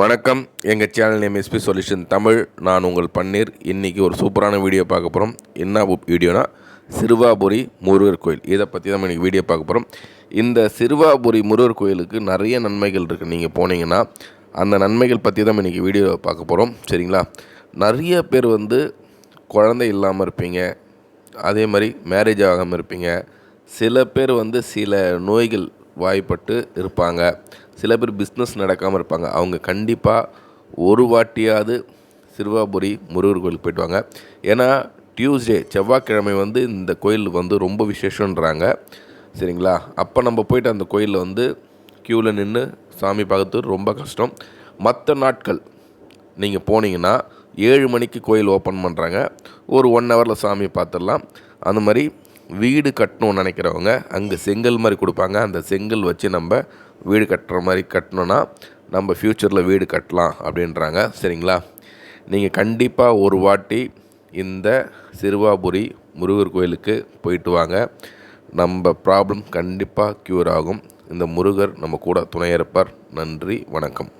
வணக்கம். எங்கள் channel name SP solution Tamil நான் உங்கள் பன்னீர். இன்றைக்கி ஒரு சூப்பரான வீடியோ பார்க்க போகிறோம் என்ன வீடியோனா சிறுவாபுரி முருகர் கோயில். இதை பற்றி தான் இன்றைக்கி வீடியோ பார்க்க போகிறோம் இந்த சிறுவாபுரி முருகர் கோயிலுக்கு நிறைய நன்மைகள் இருக்குது நீங்கள் போனீங்கன்னா அந்த நன்மைகள் பற்றி தான் இன்றைக்கி வீடியோ பார்க்க போகிறோம் சரிங்களா? நிறைய பேர் வந்து குழந்தை இல்லாமல் இருப்பீங்க. அதே மாதிரி மேரேஜ் ஆகாமல் இருப்பீங்க. சில பேர் வந்து சில நோய்கள் வாய்ப்பட்டு இருப்பாங்க. சில பேர் பிஸ்னஸ் நடக்காமல் இருப்பாங்க. அவங்க கண்டிப்பாக ஒரு வாட்டியாவது சிறுவாபுரி முருகர் கோயிலுக்கு போயிட்டு வாங்க. ஏன்னா டியூஸ்டே செவ்வாய்க்கிழமை வந்து இந்த கோயில் வந்து ரொம்ப விசேஷன்றாங்க சரிங்களா? அப்போ நம்ம போயிட்டு அந்த கோயிலில் வந்து க்யூவில் நின்று சாமி பார்க்கறது ரொம்ப கஷ்டம். மற்ற நாட்கள் நீங்கள் போனீங்கன்னா ஏழு மணிக்கு கோயில் ஓப்பன் பண்ணுறாங்க ஒரு ஒன் ஹவரில் சாமி பார்த்துடலாம். அந்த மாதிரி வீடு கட்டணும்னு நினைக்கிறவங்க அங்கே செங்கல் மாதிரி கொடுப்பாங்க. அந்த செங்கல் வச்சு நம்ம வீடு கட்டுற மாதிரி கட்டணுன்னா நம்ம ஃப்யூச்சரில் வீடு கட்டலாம் அப்படின்றாங்க. சரிங்களா? நீங்கள் கண்டிப்பாக ஒரு வாட்டி இந்த சிறுவாபுரி முருகர் கோயிலுக்கு போயிட்டு வாங்க. நம்ம ப்ராப்ளம் கண்டிப்பாக க்யூர் ஆகும். இந்த முருகர் நம்ம கூட துணையிருப்பார் நன்றி வணக்கம்.